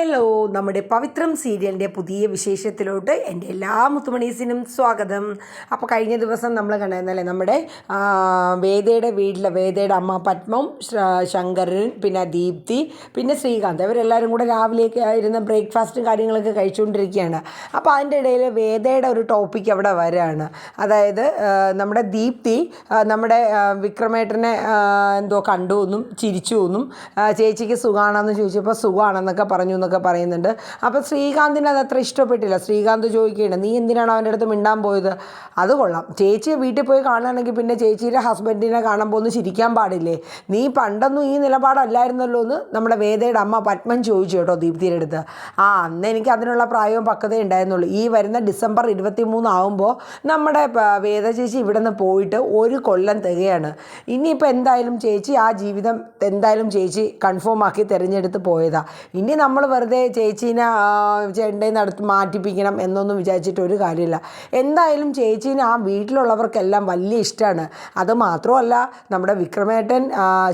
Hello നമ്മുടെ പവിത്രം സീരിയലിന്റെ പുതിയ വിശേഷത്തിലോട്ട് എന്റെ എല്ലാ മുത്തുമണീസിനും സ്വാഗതം. അപ്പോൾ കഴിഞ്ഞ ദിവസം നമ്മൾ കണ്ടെന്നല്ലേ നമ്മുടെ വേദയുടെ വീട്ടിലെ വേദയുടെ അമ്മ പത്മം ശങ്കരൻ പിന്നെ ദീപ്തി പിന്നെ ശ്രീകാന്ത് ഇവരെല്ലാവരും കൂടെ രാവിലെയൊക്കെ ആയിരുന്ന ബ്രേക്ക്ഫാസ്റ്റും കാര്യങ്ങളൊക്കെ കഴിച്ചുകൊണ്ടിരിക്കുകയാണ്. അപ്പോൾ അതിന്റെ ഇടയിൽ വേദയുടെ ഒരു ടോപ്പിക് അവിടെ വരികയാണ്. അതായത് നമ്മുടെ ദീപ്തി നമ്മുടെ വിക്രമേട്ടനെ എന്തോ കണ്ടു എന്നും ചിരിച്ചു എന്നും ചേച്ചിക്ക് സുഖമാണെന്ന് ചോദിച്ചപ്പോൾ സുഖമാണെന്നൊക്കെ പറഞ്ഞു പറയുന്നുണ്ട്. അപ്പോൾ ശ്രീകാന്തിന് അത് അത്ര ഇഷ്ടപ്പെട്ടില്ല. ശ്രീകാന്ത് ചോദിക്കുകയാണ് നീ എന്തിനാണ് അവന്റെ അടുത്ത് മിണ്ടാൻ പോയത്? അത് കൊള്ളാം. ചേച്ചിയെ വീട്ടിൽ പോയി കാണുകയാണെങ്കിൽ പിന്നെ ചേച്ചിയുടെ ഹസ്ബൻഡിനെ കാണാൻ ഒന്ന് ചിരിക്കാൻ പാടില്ലേ? നീ പണ്ടൊന്നും ഈ നിലപാടല്ലായിരുന്നല്ലോ എന്ന് നമ്മുടെ വേദയുടെ അമ്മ പത്മൻ ചോദിച്ചു കേട്ടോ ദീപ്തിയുടെ അടുത്ത്. ആ അന്ന് എനിക്ക് അതിനുള്ള പ്രായവും പക്വതയും ഉണ്ടായിരുന്നുള്ളൂ. ഈ വരുന്ന ഡിസംബർ ഇരുപത്തി മൂന്നാവുമ്പോൾ നമ്മുടെ വേദ ചേച്ചി ഇവിടെ നിന്ന് പോയിട്ട് ഒരു കൊല്ലം തികയാണ്. ഇനിയിപ്പോൾ എന്തായാലും ചേച്ചി ആ ജീവിതം എന്തായാലും ചേച്ചി കൺഫേം ആക്കി തിരഞ്ഞെടുത്ത് പോയതാ. ഇനി നമ്മൾ വെറുതെ ചേച്ചീനെ ചേട്ടന്റെ അടുത്ത് മാറ്റിപ്പിക്കണം എന്നൊന്നും വിചാരിച്ചിട്ട് ഒരു കാര്യമില്ല. എന്തായാലും ചേച്ചീനെ ആ വീട്ടിലുള്ളവർക്കെല്ലാം വലിയ ഇഷ്ടമാണ്. അത് മാത്രമല്ല നമ്മുടെ വിക്രമേട്ടൻ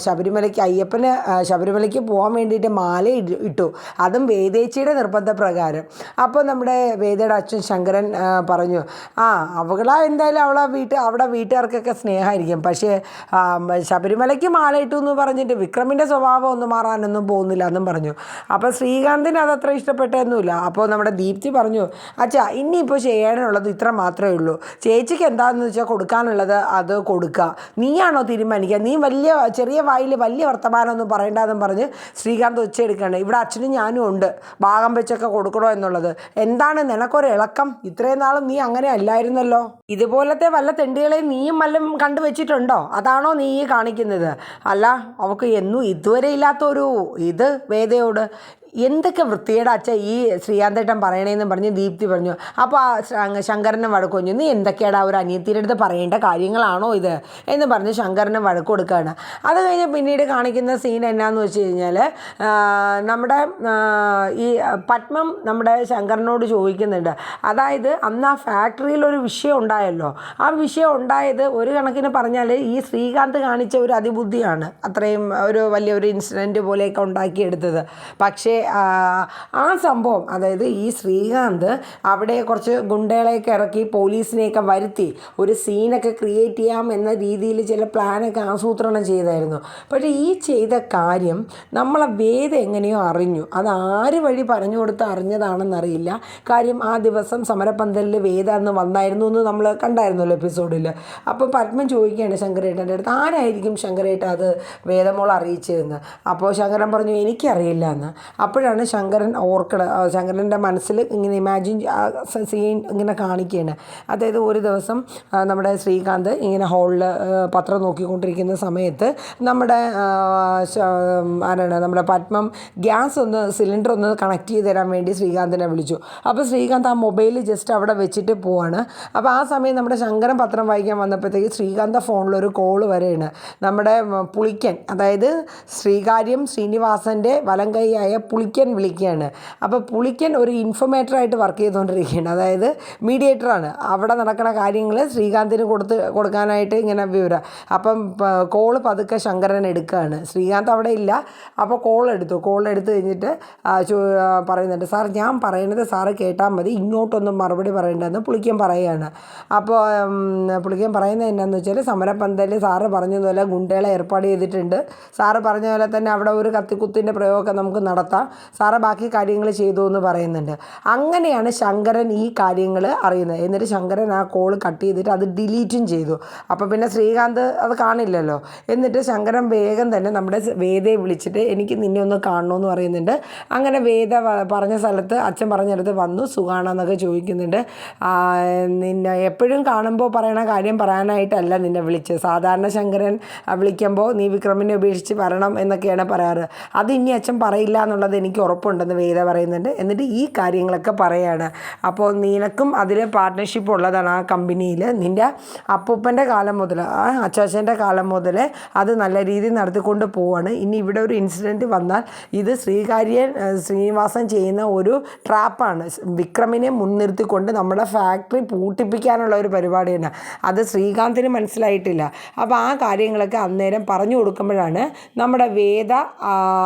ശബരിമലയ്ക്ക് അയ്യപ്പന് ശബരിമലയ്ക്ക് പോകാൻ വേണ്ടിയിട്ട് മാല ഇട്ടു. അതും വേദേച്ചിയുടെ നിർബന്ധപ്രകാരം. അപ്പോൾ നമ്മുടെ വേദയുടെ അച്ഛൻ ശങ്കരൻ പറഞ്ഞു ആ അവളാ എന്തായാലും അവളെ വീട്ട് അവിടെ വീട്ടുകാർക്കൊക്കെ സ്നേഹമായിരിക്കും. പക്ഷേ ശബരിമലയ്ക്ക് മാല ഇട്ടു എന്ന് പറഞ്ഞിട്ട് വിക്രമിന്റെ സ്വഭാവം ഒന്നും മാറാനൊന്നും പോകുന്നില്ല എന്നും പറഞ്ഞു. അപ്പോൾ ശ്രീകാന്തിന് അത് അത്ര ഇഷ്ടപ്പെട്ടതൊന്നുമില്ല അപ്പോൾ നമ്മുടെ ദീപ്തി പറഞ്ഞു അച്ഛാ ഇനിയിപ്പോൾ ചെയ്യാനുള്ളത് ഇത്ര മാത്രമേ ഉള്ളൂ. ചേച്ചിക്ക് എന്താണെന്ന് വെച്ചാൽ കൊടുക്കാനുള്ളത് അത് കൊടുക്കുക നീയാണോ തീരുമാനിക്കുക നീ വലിയ ചെറിയ വായിൽ വലിയ വർത്തമാനമൊന്നും പറയണ്ടെന്നും പറഞ്ഞ് ശ്രീകാന്ത് ഒച്ചയെടുക്കുകയാണ് ഇവിടെ അച്ഛനും ഞാനും ഉണ്ട്. ഭാഗം വെച്ചൊക്കെ കൊടുക്കണോ എന്നുള്ളത്. എന്താണ് നിനക്കൊരു ഇളക്കം? ഇത്രയും നാളും നീ അങ്ങനെ അല്ലായിരുന്നല്ലോ. ഇതുപോലത്തെ വല്ല തെണ്ടികളെയും നീയും വല്ലതും കണ്ടുവച്ചിട്ടുണ്ടോ അതാണോ നീ കാണിക്കുന്നത്? അല്ല അവൾക്ക് എന്നും ഇതുവരെ ഇല്ലാത്തൊരു ഇത് വേദയോട്. എന്തൊക്കെ വൃത്തിയുടെ അച്ഛ ഈ ശ്രീകാന്തേട്ടൻ പറയണേന്ന് പറഞ്ഞ് ദീപ്തി പറഞ്ഞു. അപ്പോൾ ആ ശങ്കരനും വഴക്ക് പറഞ്ഞു നീ എന്തൊക്കെയാണ് ഒരു അനിയത്തിയുടെ അടുത്ത് പറയേണ്ട കാര്യങ്ങളാണോ ഇത്? എന്ന് പറഞ്ഞ് ശങ്കരനും വഴക്ക് കൊടുക്കുകയാണ് അത് കഴിഞ്ഞ് പിന്നീട് കാണിക്കുന്ന സീൻ എന്നാന്ന് വെച്ച് കഴിഞ്ഞാൽ നമ്മുടെ ഈ പത്മം നമ്മുടെ ശങ്കരനോട് ചോദിക്കുന്നുണ്ട്. അതായത് അന്ന് ആ ഫാക്ടറിയിൽ ഒരു വിഷയം ഉണ്ടായല്ലോ. ആ വിഷയം ഉണ്ടായത് ഒരു കണക്കിന് പറഞ്ഞാൽ ഈ ശ്രീകാന്ത് കാണിച്ച ഒരു അതിബുദ്ധിയാണ്. അത്രയും ഒരു വലിയൊരു ഇൻസിഡന്റ് പോലെയൊക്കെ ഉണ്ടാക്കിയെടുത്തത്. പക്ഷേ ആ, സംഭവം അതായത് ഈ ശ്രീകാന്ത് അവിടെ കുറച്ച് ഗുണ്ടകളെയൊക്കെ ഇറക്കി പോലീസിനെയൊക്കെ വരുത്തി ഒരു സീനൊക്കെ ക്രിയേറ്റ് ചെയ്യാം എന്ന രീതിയിൽ ചില പ്ലാനൊക്കെ ആസൂത്രണം ചെയ്തായിരുന്നു. പക്ഷേ ഈ ചെയ്ത കാര്യം നമ്മളെ വേദ എങ്ങനെയോ അറിഞ്ഞു. അത് ആര് വഴി പറഞ്ഞു കൊടുത്ത് അറിഞ്ഞതാണെന്നറിയില്ല. കാര്യം ആ ദിവസം സമരപന്തലിൽ വേദ അന്ന് വന്നായിരുന്നു എന്ന് നമ്മൾ കണ്ടായിരുന്നല്ലോ എപ്പിസോഡിൽ അപ്പോൾ പത്മൻ ചോദിക്കുകയാണ് ശങ്കരേട്ടന്റെ അടുത്ത് ആരായിരിക്കും ശങ്കരേട്ട അത് വേദമോൾ അറിയിച്ചതെന്ന്? അപ്പോൾ ശങ്കരൻ പറഞ്ഞു എനിക്കറിയില്ല എന്ന്. അപ്പോഴാണ് ശങ്കരൻ ഓർക്കണ ശങ്കരന്റെ മനസ്സിൽ ഇങ്ങനെ ഇമാജിൻ സീൻ ഇങ്ങനെ കാണിക്കുകയാണ് അതായത് ഒരു ദിവസം നമ്മുടെ ശ്രീകാന്ത് ഇങ്ങനെ ഹോളിൽ പത്രം നോക്കിക്കൊണ്ടിരിക്കുന്ന സമയത്ത് നമ്മുടെ ആരാണ് നമ്മുടെ പത്മം ഗ്യാസ് ഒന്ന് സിലിണ്ടർ ഒന്ന് കണക്ട് ചെയ്ത് തരാൻ വേണ്ടി ശ്രീകാന്തിനെ വിളിച്ചു. അപ്പോൾ ശ്രീകാന്ത് ആ മൊബൈൽ ജസ്റ്റ് അവിടെ വെച്ചിട്ട് പോവാണ്. അപ്പോൾ ആ സമയം നമ്മുടെ ശങ്കരൻ പത്രം വായിക്കാൻ വന്നപ്പോഴത്തേക്ക് ശ്രീകാന്ത ഫോണിലൊരു കോൾ വരെയാണ്. നമ്മുടെ പുളിക്കൻ അതായത് ശ്രീകാര്യം ശ്രീനിവാസന്റെ വലം കൈയായ പുളിക്കൻ വിളിക്കുകയാണ്. അപ്പോൾ പുളിക്കൻ ഒരു ഇൻഫർമേറ്ററായിട്ട് വർക്ക് ചെയ്തുകൊണ്ടിരിക്കുകയാണ്. അതായത് മീഡിയേറ്ററാണ്. അവിടെ നടക്കുന്ന കാര്യങ്ങൾ ശ്രീകാന്തിന് കൊടുത്ത് കൊടുക്കാനായിട്ട് ഇങ്ങനെ വിവരം. അപ്പം കോൾ പതുക്കെ ശങ്കരൻ എടുക്കുകയാണ്. ശ്രീകാന്ത് അവിടെ ഇല്ല. അപ്പോൾ കോൾ എടുത്തു. കോൾ എടുത്തു കഴിഞ്ഞിട്ട് പറയുന്നുണ്ട് സാർ ഞാൻ പറയുന്നത് സാറ് കേട്ടാൽ മതി. ഇങ്ങോട്ടൊന്നും മറുപടി പറയേണ്ടതെന്ന് പുളിക്കൻ പറയുകയാണ്. അപ്പോൾ പുളിക്കൻ പറയുന്നത് എന്നാന്ന് വെച്ചാൽ സമരപന്തലിൽ സാറ് പറഞ്ഞതുപോലെ ഗുണ്ടകളെ ഏർപ്പാട് ചെയ്തിട്ടുണ്ട്. സാറ് പറഞ്ഞതുപോലെ പോലെ തന്നെ അവിടെ ഒരു കത്തിക്കുത്തിന്റെ പ്രയോഗമൊക്കെ നമുക്ക് നടത്താം. സാറ് ബാക്കി കാര്യങ്ങൾ ചെയ്തു എന്ന് പറയുന്നുണ്ട്. അങ്ങനെയാണ് ശങ്കരൻ ഈ കാര്യങ്ങൾ അറിയുന്നത്. എന്നിട്ട് ശങ്കരൻ ആ കോൾ കട്ട് ചെയ്തിട്ട് അത് ഡിലീറ്റും ചെയ്തു. അപ്പോൾ പിന്നെ ശ്രീകാന്ത് അത് കാണില്ലല്ലോ. എന്നിട്ട് ശങ്കരൻ വേഗം തന്നെ നമ്മുടെ വേദയെ വിളിച്ചിട്ട് എനിക്ക് നിന്നെ ഒന്ന് കാണണമെന്ന് പറയുന്നുണ്ട്. അങ്ങനെ വേദ പറഞ്ഞ സ്ഥലത്ത് അച്ഛൻ പറഞ്ഞിടത്ത് വന്നു. സുഖാണെന്നൊക്കെ ചോദിക്കുന്നുണ്ട്. നിന്നെ എപ്പോഴും കാണുമ്പോൾ പറയണ കാര്യം പറയാനായിട്ടല്ല നിന്നെ വിളിച്ചത്. സാധാരണ ശങ്കരൻ വിളിക്കുമ്പോൾ നീ വിക്രമിനെ ഉപേക്ഷിച്ച് വരണം എന്നൊക്കെയാണ് പറയാറ്. അത് ഇനി അച്ഛൻ പറയില്ല എന്നുള്ളത് എനിക്ക് ഉറപ്പുണ്ടെന്ന് വേദ പറയുന്നുണ്ട്. എന്നിട്ട് ഈ കാര്യങ്ങളൊക്കെ പറയാണ്. അപ്പോൾ നിനക്കും അതിൽ പാർട്ട്ണർഷിപ്പ് ഉള്ളതാണ് ആ കമ്പനിയിൽ നിന്റെ അപ്പൂപ്പന്റെ കാലം മുതൽ ആ അച്ചാച്ചന്റെ കാലം മുതൽ അത് നല്ല രീതിയിൽ നടത്തിക്കൊണ്ട് പോവാണ്. ഇനി ഇവിടെ ഒരു ഇൻസിഡന്റ് വന്നാൽ ഇത് ശ്രീകാര്യൻ ശ്രീനിവാസൻ ചെയ്യുന്ന ഒരു ട്രാപ്പാണ് വിക്രമിനെ മുൻനിർത്തിക്കൊണ്ട് നമ്മുടെ ഫാക്ടറി പൂട്ടിപ്പിക്കാനുള്ള ഒരു പരിപാടിയാണ്. അത് ശ്രീകാന്തിന് മനസ്സിലായിട്ടില്ല. അപ്പോൾ ആ കാര്യങ്ങളൊക്കെ അന്നേരം പറഞ്ഞു കൊടുക്കുമ്പോഴാണ് നമ്മുടെ വേദ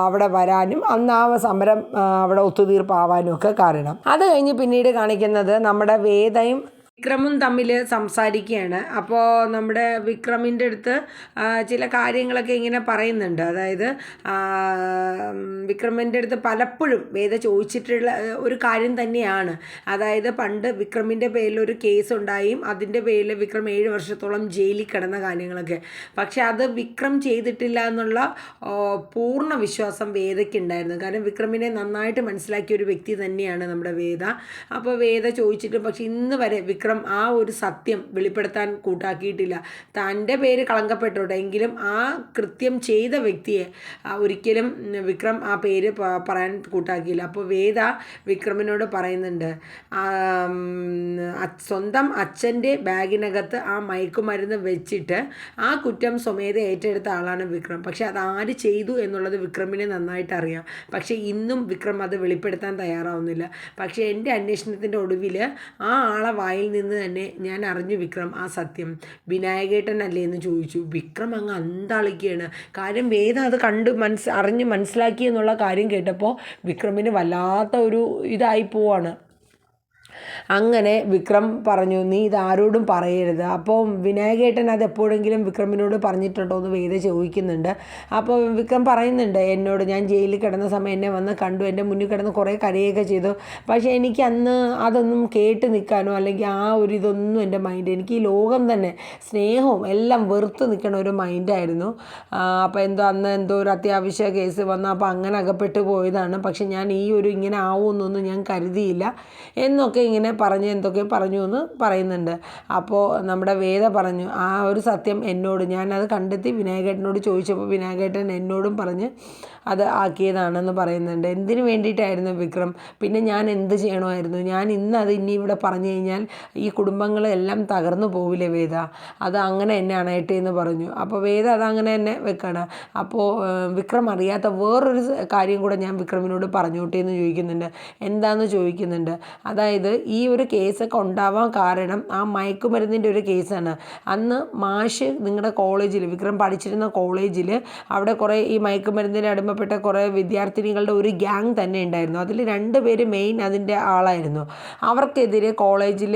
അവിടെ വരാനും അന്ന് ആ സമരം അവിടെ ഒത്തുതീർപ്പാവാനും ഒക്കെ കാരണം. അത് കഴിഞ്ഞ് പിന്നീട് കാണിക്കുന്നത് നമ്മുടെ വേദയും വിക്രമും തമ്മിൽ സംസാരിക്കുകയാണ് അപ്പോൾ നമ്മുടെ വിക്രമിന്റെ അടുത്ത് ചില കാര്യങ്ങളൊക്കെ ഇങ്ങനെ പറയുന്നുണ്ട്. അതായത് വിക്രമിന്റെ അടുത്ത് പലപ്പോഴും വേദ ചോദിച്ചിട്ടുള്ള ഒരു കാര്യം തന്നെയാണ്. അതായത് പണ്ട് വിക്രമിന്റെ പേരിൽ ഒരു കേസ് ഉണ്ടായും അതിന്റെ പേരിൽ വിക്രം ഏഴ് വർഷത്തോളം ജയിലിൽ കിടന്ന കാര്യങ്ങളൊക്കെ. പക്ഷേ അത് വിക്രം ചെയ്തിട്ടില്ല എന്നുള്ള പൂർണ വിശ്വാസം വേദയ്ക്ക് ഉണ്ടായിരുന്നു കാരണം വിക്രമിനെ നന്നായിട്ട് മനസ്സിലാക്കിയ ഒരു വ്യക്തി തന്നെയാണ് നമ്മുടെ വേദ. അപ്പോൾ വേദ ചോദിച്ചിട്ട് പക്ഷേ ഇന്ന് വരെ വിക്രം ആ ഒരു സത്യം വെളിപ്പെടുത്താൻ കൂട്ടാക്കിയിട്ടില്ല. തന്റെ പേര് കളങ്കപ്പെട്ടോട്ടെ. എങ്കിലും ആ കൃത്യം ചെയ്ത വ്യക്തിയെ ഒരിക്കലും വിക്രം ആ പേര് പറയാൻ കൂട്ടാക്കിയില്ല. അപ്പോൾ വേദ വിക്രമിനോട് പറയുന്നുണ്ട് സ്വന്തം അച്ഛന്റെ ബാഗിനകത്ത് ആ മയക്കുമരുന്ന് വെച്ചിട്ട് ആ കുറ്റം സ്വമേധ ഏറ്റെടുത്ത ആളാണ് വിക്രം. പക്ഷെ അത് ആര് ചെയ്തു എന്നുള്ളത് വിക്രമിനെ നന്നായിട്ട് അറിയാം. പക്ഷേ ഇന്നും വിക്രം അത് വെളിപ്പെടുത്താൻ തയ്യാറാവുന്നില്ല. പക്ഷേ എന്റെ അന്വേഷണത്തിന്റെ ഒടുവിൽ ആ ആളെ വായിൽ നിന്ന് തന്നെ ഞാൻ അറിഞ്ഞു വിക്രം ആ സത്യം. വിനായകേട്ടൻ അല്ലേ എന്ന് ചോദിച്ചു. വിക്രം അങ്ങ് അന്താളിക്കുകയാണ്. കാര്യം വേദ അത് കണ്ട് മനസ്സ് അറിഞ്ഞ് മനസ്സിലാക്കി എന്നുള്ള കാര്യം കേട്ടപ്പോൾ വിക്രമിന് വല്ലാത്ത ഒരു ഇതായി പോവാണ്. അങ്ങനെ വിക്രം പറഞ്ഞു നീ ഇതാരോടും പറയരുത്. അപ്പോൾ വിനായകേട്ടൻ അത് എപ്പോഴെങ്കിലും വിക്രമിനോട് പറഞ്ഞിട്ടുണ്ടോ എന്ന് വേദ ചോദിക്കുന്നുണ്ട്. അപ്പോൾ വിക്രം പറയുന്നുണ്ട് എന്നോട് ഞാൻ ജയിലിൽ കിടന്ന സമയം എന്നെ വന്ന് കണ്ടു. എന്റെ മുന്നിൽ കിടന്ന് കുറേ കരയൊക്കെ ചെയ്തു. പക്ഷേ എനിക്ക് അന്ന് അതൊന്നും കേട്ട് നിൽക്കാനോ അല്ലെങ്കിൽ ആ ഒരു ഇതൊന്നും എന്റെ മൈൻഡ് എനിക്ക് ഈ ലോകം തന്നെ സ്നേഹവും എല്ലാം വെറുത്ത് നിൽക്കണ ഒരു മൈൻഡായിരുന്നു അപ്പോൾ എന്തോ അന്ന് എന്തോ ഒരു അത്യാവശ്യ കേസ് വന്നു. അപ്പോൾ അങ്ങനെ അകപ്പെട്ടു പോയതാണ്. പക്ഷേ ഞാൻ ഈ ഒരു ഇങ്ങനെ ആവുമെന്നൊന്നും ഞാൻ കരുതിയില്ല. എന്നൊക്കെ ഇങ്ങനെ പറഞ്ഞ് എന്തൊക്കെ പറഞ്ഞു എന്ന് പറയുന്നുണ്ട്. അപ്പോൾ നമ്മുടെ വേദ പറഞ്ഞു ആ ഒരു സത്യം എന്നോട് ഞാനത് കണ്ടെത്തി വിനായകേട്ടനോട് ചോദിച്ചപ്പോൾ വിനായകേട്ടൻ എന്നോടും പറഞ്ഞ് അത് ആക്കിയതാണെന്ന് പറയുന്നുണ്ട്. എന്തിനു വേണ്ടിയിട്ടായിരുന്നു വിക്രം? പിന്നെ ഞാൻ എന്ത് ചെയ്യണമായിരുന്നു? ഞാൻ ഇന്ന് അത് ഇനി ഇവിടെ പറഞ്ഞു കഴിഞ്ഞാൽ ഈ കുടുംബങ്ങളെല്ലാം തകർന്നു പോവില്ലേ വേദ? അത് അങ്ങനെ എന്നെ അണയട്ടെ എന്ന് പറഞ്ഞു. അപ്പോൾ വേദ അത് അങ്ങനെ തന്നെ വെക്കണം. അപ്പോൾ വിക്രം അറിയാത്ത വേറൊരു കാര്യം കൂടെ ഞാൻ വിക്രമിനോട് പറഞ്ഞോട്ടെ എന്ന് ചോദിക്കുന്നുണ്ട്. എന്താണെന്ന് ചോദിക്കുന്നുണ്ട്? അതായത് ഈ ഒരു കേസൊക്കെ ഉണ്ടാവാൻ കാരണം ആ മയക്കുമരുന്നിന്റെ ഒരു കേസാണ്. അന്ന് മാഷ് നിങ്ങളുടെ കോളേജിൽ വിക്രം പഠിച്ചിരുന്ന കോളേജിൽ അവിടെ കുറേ ഈ മയക്കുമരുന്നിന് അടിമപ്പെട്ട കുറേ വിദ്യാർത്ഥിനികളുടെ ഒരു ഗ്യാങ് തന്നെ ഉണ്ടായിരുന്നു. അതിൽ രണ്ട് പേര് മെയിൻ അതിന്റെ ആളായിരുന്നു. അവർക്കെതിരെ കോളേജിൽ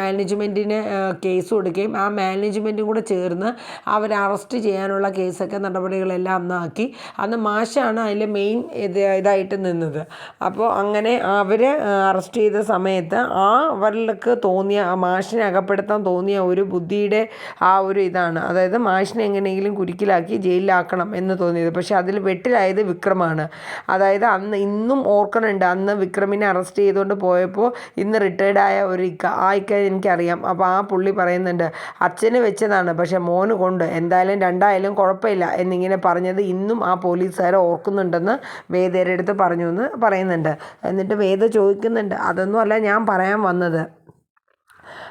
മാനേജ്മെന്റിന് കേസ് കൊടുക്കുകയും ആ മാനേജ്മെന്റും കൂടെ ചേർന്ന് അവരെ അറസ്റ്റ് ചെയ്യാനുള്ള കേസൊക്കെ നടപടികളെല്ലാം അന്ന് ആക്കി. അന്ന് മാഷാണ് അതിൽ മെയിൻ ഇത് ഇതായിട്ട് നിന്നത്. അപ്പോൾ അങ്ങനെ അവരെ അറസ്റ്റ് ചെയ്ത സമയത്ത് ആ അവർക്ക് തോന്നിയ ആ മാഷിനെ അകപ്പെടുത്താൻ തോന്നിയ ഒരു ബുദ്ധിയുടെ ആ ഒരു ഇതാണ്. അതായത് മാഷിനെ എങ്ങനെയെങ്കിലും കുരുക്കിലാക്കി ജയിലിലാക്കണം എന്ന് തോന്നിയത്. പക്ഷേ അതിൽ വെട്ടിലായത് വിക്രമാണ്. അതായത് അന്ന് ഇന്നും ഓർക്കണുണ്ട്. അന്ന് വിക്രമിനെ അറസ്റ്റ് ചെയ്തുകൊണ്ട് പോയപ്പോൾ ഇന്ന് റിട്ടയർഡ് ആയ ഒരു ഇക്ക. ആ ഇക്ക എനിക്കറിയാം. അപ്പോൾ ആ പുള്ളി പറയുന്നുണ്ട് അച്ഛന് വെച്ചതാണ്. പക്ഷേ മോന് കൊണ്ട്. എന്തായാലും രണ്ടായാലും കുഴപ്പമില്ല എന്നിങ്ങനെ പറഞ്ഞത് ഇന്നും ആ പോലീസുകാരെ ഓർക്കുന്നുണ്ടെന്ന് വേദയുടെ അടുത്ത് പറഞ്ഞു എന്ന് പറയുന്നുണ്ട്. എന്നിട്ട് വേദ ചോദിക്കുന്നുണ്ട് അതൊന്നും അല്ല ഞാൻ പറയാൻ വന്നത്.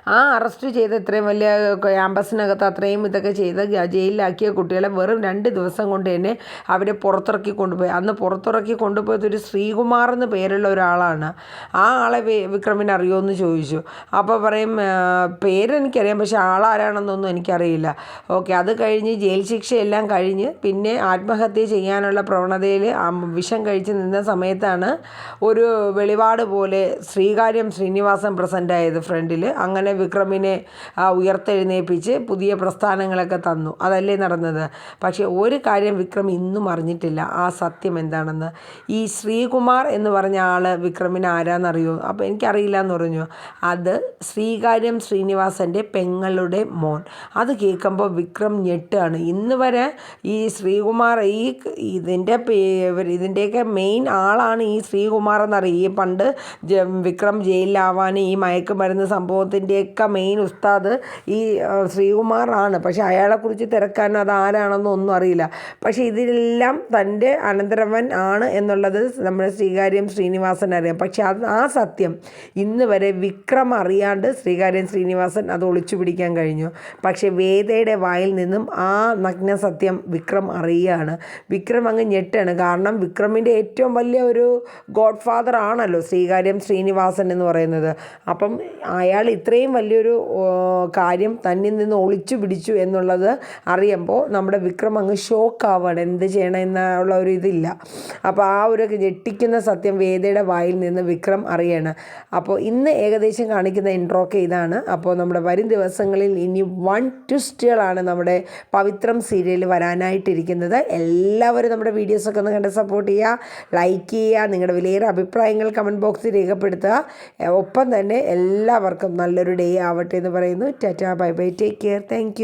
ആ അറസ്റ്റ് ചെയ്ത ഇത്രയും വലിയ ക്യാമ്പസിനകത്ത് അത്രയും ഇതൊക്കെ ചെയ്ത് ജയിലിലാക്കിയ കുട്ടികളെ വെറും രണ്ട് ദിവസം കൊണ്ട് തന്നെ അവരെ പുറത്തിറക്കി കൊണ്ടുപോയി. അന്ന് പുറത്തിറക്കി കൊണ്ടുപോയത് ഒരു ശ്രീകുമാർ എന്ന് പേരുള്ള ഒരാളാണ്. ആ ആളെ വിക്രമിനെ അറിയുമെന്ന് ചോദിച്ചു. അപ്പോൾ പറയും "ആ, പേരെനിക്കറിയാം പക്ഷെ ആളാരാണെന്നൊന്നും എനിക്കറിയില്ല. ഓക്കെ അത് കഴിഞ്ഞ് ജയിൽ ശിക്ഷയെല്ലാം കഴിഞ്ഞ് പിന്നെ ആത്മഹത്യ ചെയ്യാനുള്ള പ്രവണതയിൽ വിഷം കഴിച്ച് നിന്ന സമയത്താണ് ഒരു വെളിപാട് പോലെ ശ്രീകാര്യം ശ്രീനിവാസൻ പ്രസന്റ് ആയത് ഫ്രണ്ടിൽ അങ്ങനെ വിക്രമിനെ ആ, ഉയർത്തെഴുന്നേൽപ്പിച്ച് പുതിയ പ്രസ്ഥാനങ്ങളൊക്കെ തന്നു. അതല്ലേ നടന്നത്? പക്ഷേ ഒരു കാര്യം വിക്രം ഇന്നും അറിഞ്ഞിട്ടില്ല. ആ സത്യം എന്താണെന്ന്. ഈ ശ്രീകുമാർ എന്ന് പറഞ്ഞ ആൾ വിക്രമിന് ആരാന്നറിയോ? അപ്പോൾ എനിക്കറിയില്ല എന്ന് പറഞ്ഞു. അത് ശ്രീകാര്യം ശ്രീനിവാസന്റെ പെങ്ങളുടെ മോൻ. അത് കേൾക്കുമ്പോൾ വിക്രം ഞെട്ടാണ്. ഇന്ന് വരെ ഈ ശ്രീകുമാർ ഈ ഇതിന്റെ ഇതിന്റെയൊക്കെ മെയിൻ ആളാണ് ഈ ശ്രീകുമാർ എന്നറിയും. ഈ പണ്ട് വിക്രം ജയിലിലാവാൻ ഈ മയക്കുമരുന്ന് സംഭവത്തിന്റെയൊക്കെ മെയിൻ ഉസ്താദ് ഈ ശ്രീകുമാറാണ്. പക്ഷേ അയാളെക്കുറിച്ച് തിരക്കാൻ അത് ആരാണെന്നോ ഒന്നും അറിയില്ല. പക്ഷേ ഇതിലെല്ലാം തന്റെ അനന്തരവൻ ആണ് എന്നുള്ളത് നമ്മുടെ ശ്രീകാര്യം ശ്രീനിവാസൻ അറിയാം. പക്ഷേ അത് ആ സത്യം. ഇന്ന് വരെ വിക്രം അറിയാണ്ട് ശ്രീകാര്യം ശ്രീനിവാസൻ അത് ഒളിച്ചു പിടിക്കാൻ കഴിഞ്ഞു. പക്ഷേ വേദയുടെ വായിൽ നിന്നും ആ നഗ്ന സത്യം വിക്രം അറിയുകയാണ്. വിക്രം അങ്ങ് ഞെട്ടാണ്. കാരണം വിക്രമിന്റെ ഏറ്റവും വലിയ ഒരു ഗോഡ് ഫാദർ ആണല്ലോ ശ്രീകാര്യം ശ്രീനിവാസൻ എന്ന് പറയുന്നത്. അപ്പം അയാൾ ഇത്ര ഇത്രയും വലിയൊരു കാര്യം തന്നിൽ നിന്ന് ഒളിച്ചു പിടിച്ചു എന്നുള്ളത് അറിയുമ്പോൾ നമ്മുടെ വിക്രം അങ്ങ് ഷോക്ക് ഷോക്കാവാണ്. എന്ത് ചെയ്യണം എന്നുള്ള ഒരു ഇതില്ല. അപ്പോൾ ആ ഒരു ഞെട്ടിക്കുന്ന സത്യം വേദയുടെ വായിൽ നിന്ന് വിക്രം അറിയണം. അപ്പോൾ ഇന്ന് ഏകദേശം കാണിക്കുന്ന ഇൻട്രോക്കെ ഇതാണ്. അപ്പോൾ നമ്മുടെ വരും ദിവസങ്ങളിൽ ഇനി വൺ ട്വിസ്റ്റുകളാണ് നമ്മുടെ പവിത്രം സീരിയൽ വരാനായിട്ടിരിക്കുന്നത്. എല്ലാവരും നമ്മുടെ വീഡിയോസൊക്കെ ഒന്ന് കണ്ട് സപ്പോർട്ട് ചെയ്യുക ലൈക്ക് ചെയ്യുക നിങ്ങളുടെ വിലയേറെ അഭിപ്രായങ്ങൾ കമന്റ് ബോക്സിൽ രേഖപ്പെടുത്തുക. ഒപ്പം തന്നെ എല്ലാവർക്കും നല്ലൊരു ഡേ ആവട്ടെ എന്ന് പറയുന്നു. Tata bye bye. Take care thank